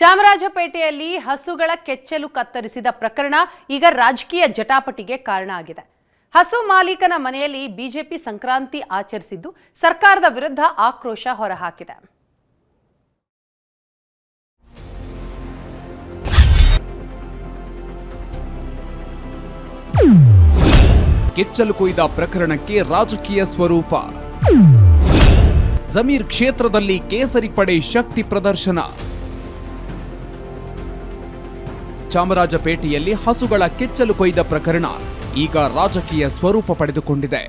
ಚಾಮರಾಜಪೇಟೆಯಲ್ಲಿ ಹಸುಗಳ ಕೆಚ್ಚಲು ಕತ್ತರಿಸಿದ ಪ್ರಕರಣ ಈಗ ರಾಜಕೀಯ ಜಟಾಪಟಿಗೆ ಕಾರಣ ಆಗಿದೆ. ಹಸು ಮಾಲೀಕನ ಮನೆಯಲ್ಲಿ ಬಿಜೆಪಿ ಸಂಕ್ರಾಂತಿ ಆಚರಿಸಿದ್ದು ಸರ್ಕಾರದ ವಿರುದ್ಧ ಆಕ್ರೋಶ ಹೊರಹಾಕಿದೆ. ಕೆಚ್ಚಲು ಕೊಯ್ದ ಪ್ರಕರಣಕ್ಕೆ ರಾಜಕೀಯ ಸ್ವರೂಪ. ಜಮೀರ್ ಕ್ಷೇತ್ರದಲ್ಲಿ ಕೇಸರಿ ಪಡೆ ಶಕ್ತಿ ಪ್ರದರ್ಶನ. ಚಾಮರಾಜಪೇಟೆಯಲ್ಲಿ ಹಸುಗಳ ಕೆಚ್ಚಲು ಕೊಯ್ದ ಪ್ರಕರಣ ಈಗ ರಾಜಕೀಯ ಸ್ವರೂಪ ಪಡೆದುಕೊಂಡಿದೆ.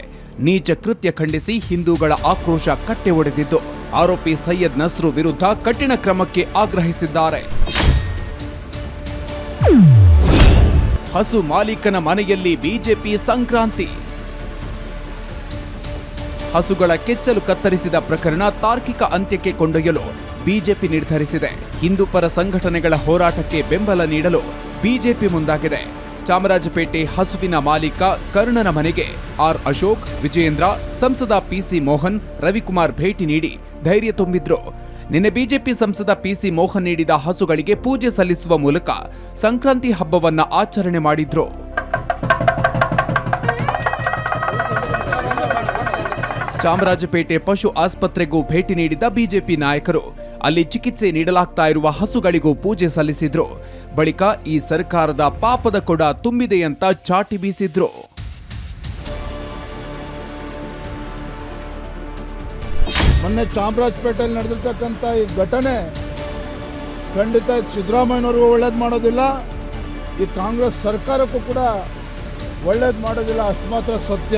ನೀಚ ಕೃತ್ಯ ಖಂಡಿಸಿ ಹಿಂದೂಗಳ ಆಕ್ರೋಶ ಕಟ್ಟೆ ಒಡೆದಿದ್ದು, ಆರೋಪಿ ಸೈಯದ್ ನಸ್ರು ವಿರುದ್ಧ ಕಠಿಣ ಕ್ರಮಕ್ಕೆ ಆಗ್ರಹಿಸಿದ್ದಾರೆ. ಹಸು ಮಾಲೀಕನ ಮನೆಯಲ್ಲಿ ಬಿಜೆಪಿ ಸಂಕ್ರಾಂತಿ. ಹಸುಗಳ ಕೆಚ್ಚಲು ಕತ್ತರಿಸಿದ ಪ್ರಕರಣ ತಾರ್ಕಿಕ ಅಂತ್ಯಕ್ಕೆ ಕೊಂಡೊಯ್ಯಲು ಬಿಜೆಪಿ ನಿರ್ಧರಿಸಿದೆ. ಹಿಂದೂ ಪರ ಸಂಘಟನೆಗಳ ಹೋರಾಟಕ್ಕೆ ಬೆಂಬಲ ನೀಡಲು ಬಿಜೆಪಿ ಮುಂದಾಗಿದೆ. ಚಾಮರಾಜಪೇಟೆ ಹಸುವಿನ ಮಾಲೀಕ ಕರ್ಣನ ಮನೆಗೆ ಆರ್ ಅಶೋಕ್, ವಿಜಯೇಂದ್ರ, ಸಂಸದ ಪಿಸಿ ಮೋಹನ್, ರವಿಕುಮಾರ್ ಭೇಟಿ ನೀಡಿ ಧೈರ್ಯ ತುಂಬಿದ್ರು. ನಿನ್ನೆ ಬಿಜೆಪಿ ಸಂಸದ ಪಿಸಿ ಮೋಹನ್ ನೀಡಿದ ಹಸುಗಳಿಗೆ ಪೂಜೆ ಸಲ್ಲಿಸುವ ಮೂಲಕ ಸಂಕ್ರಾಂತಿ ಹಬ್ಬವನ್ನ ಆಚರಣೆ ಮಾಡಿದ್ರು. ಚಾಮರಾಜಪೇಟೆ ಪಶು ಆಸ್ಪತ್ರೆಗೂ ಭೇಟಿ ನೀಡಿದ ಬಿಜೆಪಿ ನಾಯಕರು. ಅಲ್ಲಿ ಚಿಕಿತ್ಸೆ ನೀಡಲಾಗ್ತಾ ಇರುವ ಹಸುಗಳಿಗೂ ಪೂಜೆ ಸಲ್ಲಿಸಿದ್ರು. ಬಳಿಕ ಈ ಸರ್ಕಾರದ ಪಾಪದ ಕೊಡ ತುಂಬಿದೆಯಂತ ಚಾಟಿ ಬೀಸಿದ್ರು. ಮೊನ್ನೆ ಚಾಮರಾಜಪೇಟೆಯಲ್ಲಿ ನಡೆದಿರ್ತಕ್ಕಂಥ ಈ ಘಟನೆ ಖಂಡಿತ ಸಿದ್ದರಾಮಯ್ಯನವ್ರಿಗೂ ಒಳ್ಳೇದು ಮಾಡೋದಿಲ್ಲ. ಈ ಕಾಂಗ್ರೆಸ್ ಸರ್ಕಾರಕ್ಕೂ ಕೂಡ ಒಳ್ಳೇದು ಮಾಡೋದಿಲ್ಲ, ಅಷ್ಟು ಮಾತ್ರ ಸತ್ಯ.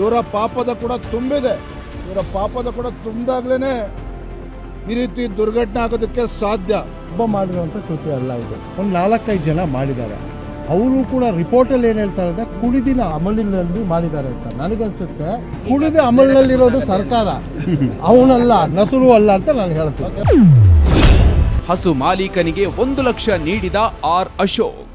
ಇವರ ಪಾಪದ ಕೂಡ ತುಂಬಿದೆ. ಇವರ ಪಾಪದ ಕೂಡ ತುಂಬಿದಾಗ್ಲೇ ಈ ರೀತಿ ದುರ್ಘಟನೆ ಆಗೋದಕ್ಕೆ ಸಾಧ್ಯ. ಒಬ್ಬ ಮಾಡಿರುವಂಥ ಕೃತಿ ಅಲ್ಲ ಇದು. ಒಂದು ನಾಲ್ಕೈದು ಜನ ಮಾಡಿದ್ದಾರೆ. ಅವರು ಕೂಡ ರಿಪೋರ್ಟಲ್ಲಿ ಏನು ಹೇಳ್ತಾರೆ ಅಂದರೆ ಕುಡಿದಿನ ಅಮಲಿನಲ್ಲಿ ಮಾಡಿದ್ದಾರೆ ಅಂತ ನನಗನ್ಸುತ್ತೆ. ಕುಡಿದ ಅಮಲಿನಲ್ಲಿರೋದು ಸರ್ಕಾರ. ಅವನಲ್ಲ ನಸುರು ಅಲ್ಲ ಅಂತ ನಾನು ಹೇಳ್ತೇನೆ. ಹಸು ಮಾಲೀಕನಿಗೆ ಒಂದು ಲಕ್ಷ ನೀಡಿದ ಆರ್ ಅಶೋಕ್.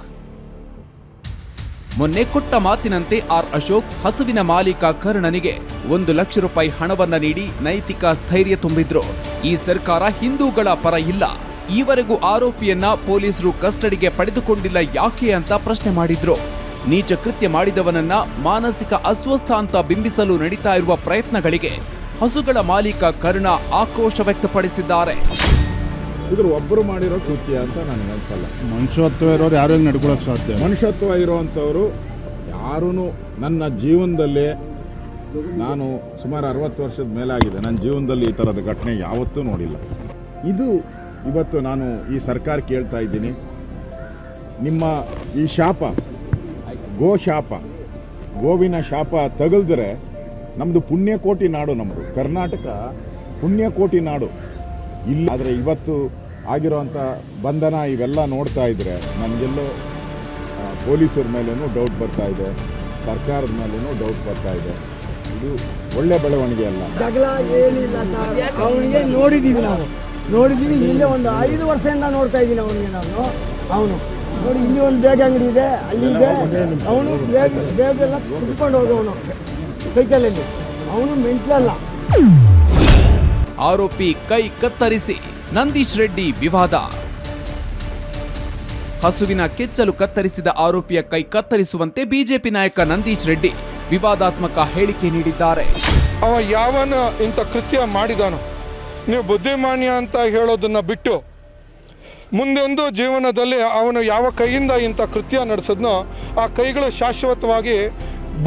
ಮೊನ್ನೆ ಕೊಟ್ಟ ಮಾತಿನಂತೆ ಆರ್ ಅಶೋಕ್ ಹಸುವಿನ ಮಾಲೀಕ ಕರ್ಣನಿಗೆ ಒಂದು ಲಕ್ಷ ರೂಪಾಯಿ ಹಣವನ್ನ ನೀಡಿ ನೈತಿಕ ಸ್ಥೈರ್ಯ ತುಂಬಿದ್ರು. ಈ ಸರ್ಕಾರ ಹಿಂದೂಗಳ ಪರ ಇಲ್ಲ. ಈವರೆಗೂ ಆರೋಪಿಯನ್ನ ಪೊಲೀಸರು ಕಸ್ಟಡಿಗೆ ಪಡೆದುಕೊಂಡಿಲ್ಲ ಯಾಕೆ ಅಂತ ಪ್ರಶ್ನೆ ಮಾಡಿದ್ರು. ನೀಚ ಕೃತ್ಯ ಮಾಡಿದವನನ್ನ ಮಾನಸಿಕ ಅಸ್ವಸ್ಥ ಅಂತ ಬಿಂಬಿಸಲು ನಡೀತಾ ಇರುವ ಪ್ರಯತ್ನಗಳಿಗೆ ಹಸುಗಳ ಮಾಲೀಕ ಕರ್ಣ ಆಕ್ರೋಶ ವ್ಯಕ್ತಪಡಿಸಿದ್ದಾರೆ. ಇದ್ರ ಒಬ್ಬರು ಮಾಡಿರೋ ಕೃತ್ಯ ಅಂತ ನನಗೆ ಅನ್ಸಲ್ಲ ಮನುಷ್ಯತ್ವ ಇರೋರು ಯಾರು ನಡ್ಕೊಳಕ್ ಸಾಧ್ಯ? ಮನುಷ್ಯತ್ವ ಇರುವಂತವ್ರು ಯಾರೂ ನನ್ನ ಜೀವನದಲ್ಲಿ ನಾನು ಸುಮಾರು ಅರವತ್ತು ವರ್ಷದ ಮೇಲಾಗಿದೆ. ನನ್ನ ಜೀವನದಲ್ಲಿ ಈ ಥರದ ಘಟನೆ ಯಾವತ್ತೂ ನೋಡಿಲ್ಲ. ಇದು ಇವತ್ತು ನಾನು ಈ ಸರ್ಕಾರ ಕೇಳ್ತಾ ಇದ್ದೀನಿ. ನಿಮ್ಮ ಈ ಶಾಪ ಗೋ ಶಾಪ ಗೋವಿನ ಶಾಪ ತಗಲ್ದ್ರೆ ನಮ್ಮದು ಪುಣ್ಯಕೋಟಿ ನಾಡು ನಮ್ಮದು ಕರ್ನಾಟಕ ಪುಣ್ಯಕೋಟಿ ನಾಡು. ಇಲ್ಲಿ. ಆದರೆ ಇವತ್ತು ಆಗಿರೋವಂಥ ಬಂಧನ ಇವೆಲ್ಲ ನೋಡ್ತಾ ಇದ್ರೆ ನನಗೆಲ್ಲೋ ಪೊಲೀಸರ ಮೇಲೂ ಡೌಟ್ ಬರ್ತಾ ಇದೆ, ಸರ್ಕಾರದ ಮೇಲೂ ಡೌಟ್ ಬರ್ತಾ ಇದೆ. ಇದು ಒಳ್ಳೆ ಬೆಳವಣಿಗೆ ಅಲ್ಲ. ಜಗಳ ಅವನಿಗೆ ನೋಡಿದ್ದೀವಿ ನಾವು. ನೋಡಿದ್ದೀವಿ ಇಲ್ಲೇ ಒಂದು ಐದು ವರ್ಷದಿಂದ ನೋಡ್ತಾ ಇದ್ದೀನಿ ಅವನಿಗೆ ನಾನು. ಅವನು. ನೋಡಿ, ಇಲ್ಲಿ ಒಂದು ಬೇಗ ಅಂಗಡಿ ಇದೆ, ಅಲ್ಲಿ ಇದೆ. ಅವನು ಬೇಗ ಬೇಗ ಬೇಗೆಲ್ಲ ಕುಡ್ಕೊಂಡು ಹೋಗೋನು ಸೈಕಲಲ್ಲಿ ಅವನು ಮೆಂಟ್ಲಲ್ಲ. ಆರೋಪಿ ಕೈ ಕತ್ತರಿಸಿ ನಂದೀಶ್ ರೆಡ್ಡಿ ವಿವಾದ. ಹಸುವಿನ ಕೆಚ್ಚಲು ಕತ್ತರಿಸಿದ ಆರೋಪಿಯ ಕೈ ಕತ್ತರಿಸುವಂತೆ ಬಿಜೆಪಿ ನಾಯಕ ನಂದೀಶ್ ರೆಡ್ಡಿ ವಿವಾದಾತ್ಮಕ ಹೇಳಿಕೆ ನೀಡಿದ್ದಾರೆ. ಅವ ಯಾವನ ಇಂಥ ಕೃತ್ಯ ಮಾಡಿದಾನೋ? ನೀವು ಬುದ್ಧಿಮಾನ್ಯ ಅಂತ ಹೇಳೋದನ್ನ ಬಿಟ್ಟು ಮುಂದೊಂದು ಜೀವನದಲ್ಲಿ ಅವನು ಯಾವ ಕೈಯಿಂದ ಇಂಥ ಕೃತ್ಯ ನಡೆಸಿದ್ನೋ ಆ ಕೈಗಳು ಶಾಶ್ವತವಾಗಿ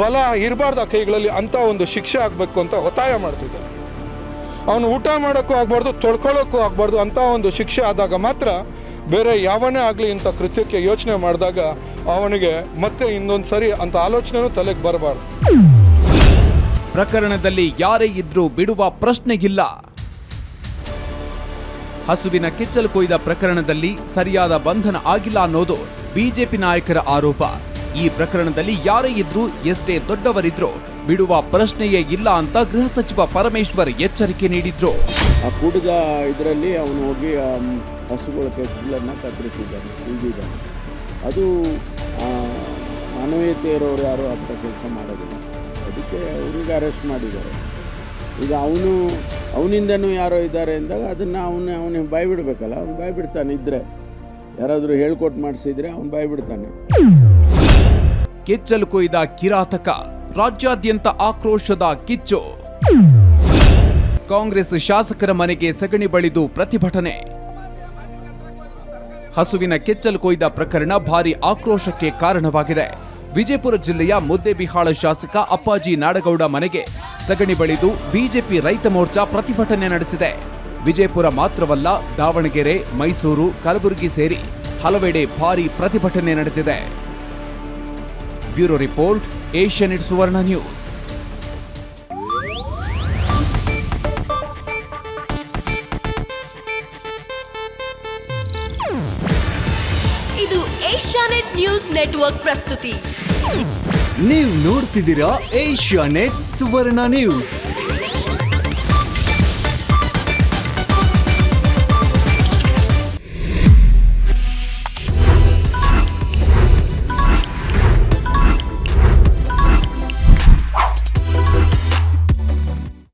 ಬಲ ಇರಬಾರ್ದು ಆ ಕೈಗಳಲ್ಲಿ ಅಂತ ಒಂದು ಶಿಕ್ಷೆ ಆಗಬೇಕು ಅಂತ ಒತ್ತಾಯ ಮಾಡ್ತಿದ್ದೆ ಅವನು ಊಟ ಮಾಡೋಕ್ಕೂ ಆಗಬಾರ್ದು, ತೊಳ್ಕೊಳ್ಳೋಕ್ಕೂ ಆಗಬಾರ್ದು ಅಂತ ಒಂದು ಶಿಕ್ಷೆ ಆದಾಗ ಮಾತ್ರ ಬೇರೆ ಯಾವನೇ ಆಗಲಿ ಇಂಥ ಕೃತ್ಯಕ್ಕೆ ಯೋಚನೆ ಮಾಡಿದಾಗ ಅವನಿಗೆ ಮತ್ತೆ ಇನ್ನೊಂದು ಸರಿ ಅಂತ ಆಲೋಚನೆನೂ ತಲೆಗೆ ಬರಬಾರ್ದು. ಪ್ರಕರಣದಲ್ಲಿ ಯಾರೇ ಇದ್ರೂ ಬಿಡುವ ಪ್ರಶ್ನೆಗಿಲ್ಲ. ಹಸುವಿನ ಕೆಚ್ಚಲು ಕೊಯ್ದ ಪ್ರಕರಣದಲ್ಲಿ ಸರಿಯಾದ ಬಂಧನ ಆಗಿಲ್ಲ ಅನ್ನೋದು ಬಿಜೆಪಿ ನಾಯಕರ ಆರೋಪ. ಈ ಪ್ರಕರಣದಲ್ಲಿ ಯಾರೇ ಇದ್ರೂ ಎಷ್ಟೇ ದೊಡ್ಡವರಿದ್ರೂ ಬಿಡುವ ಪ್ರಶ್ನೆಯೇ ಇಲ್ಲ ಅಂತ ಗೃಹ ಸಚಿವ ಪರಮೇಶ್ವರ್ ಎಚ್ಚರಿಕೆ ನೀಡಿದ್ರು. ಆ ಕುಡಿದ ಇದರಲ್ಲಿ ಅವನು ಹೋಗಿ ಹಸುಗಳ ಕೆಚ್ಚಲನ್ನು ಕತ್ತರಿಸಿದ್ದಾನೆ ಉಳಿದಿದ್ದಾನೆ ಅದು ಮಾನವೀಯತೆ ಇರೋರು ಯಾರು ಅಂತ ಕೆಲಸ ಮಾಡೋದಿಲ್ಲ. ಅದಕ್ಕೆ ಅವರಿಗೆ ಅರೆಸ್ಟ್ ಮಾಡಿದ್ದಾರೆ. ಈಗ ಅವನು ಅವನಿಂದನೂ ಯಾರೋ ಇದ್ದಾರೆ ಅಂದಾಗ ಅದನ್ನು ಅವನು ಅವನಿಗೆ ಬಾಯ್ಬಿಡ್ಬೇಕಲ್ಲ ಅವ್ನು ಬಾಯ್ಬಿಡ್ತಾನೆ ಇದ್ದರೆ ಯಾರಾದರೂ ಹೇಳ್ಕೊಟ್ಟು ಮಾಡಿಸಿದ್ರೆ ಅವ್ನು ಬಾಯ್ಬಿಡ್ತಾನೆ. ಕೆಚ್ಚಲು ಕೊಯ್ದ ಕಿರಾತಕ. ರಾಜ್ಯಾದ್ಯಂತ ಆಕ್ರೋಶದ ಕಿಚ್ಚು. ಕಾಂಗ್ರೆಸ್ ಶಾಸಕರ ಮನೆಗೆ ಸಗಣಿ ಬಳಿದು ಪ್ರತಿಭಟನೆ. ಹಸುವಿನ ಕೆಚ್ಚಲು ಕೊಯ್ದ ಪ್ರಕರಣ ಭಾರಿ ಆಕ್ರೋಶಕ್ಕೆ ಕಾರಣವಾಗಿದೆ. ವಿಜಯಪುರ ಜಿಲ್ಲೆಯ ಮುದ್ದೇಬಿಹಾಳ ಶಾಸಕ ಅಪ್ಪಾಜಿ ನಾಡಗೌಡ ಮನೆಗೆ ಸಗಣಿ ಬಳಿದು ಬಿಜೆಪಿ ರೈತ ಮೋರ್ಚಾ ಪ್ರತಿಭಟನೆ ನಡೆಸಿದೆ. ವಿಜಯಪುರ ಮಾತ್ರವಲ್ಲ, ದಾವಣಗೆರೆ, ಮೈಸೂರು, ಕಲಬುರಗಿ ಸೇರಿ ಹಲವೆಡೆ ಭಾರಿ ಪ್ರತಿಭಟನೆ ನಡೆದಿದೆ. Bureau report Asianet Suvarna news. ಇದು ಏಷ್ಯಾನೆಟ್ ನ್ಯೂಸ್ ನೆಟ್ವರ್ಕ್ ಪ್ರಸ್ತುತಿ. ನೀವು ನೋಡ್ತಿದ್ದೀರಾ ಏಷ್ಯಾನೆಟ್ ಸುವರ್ಣ ನ್ಯೂಸ್.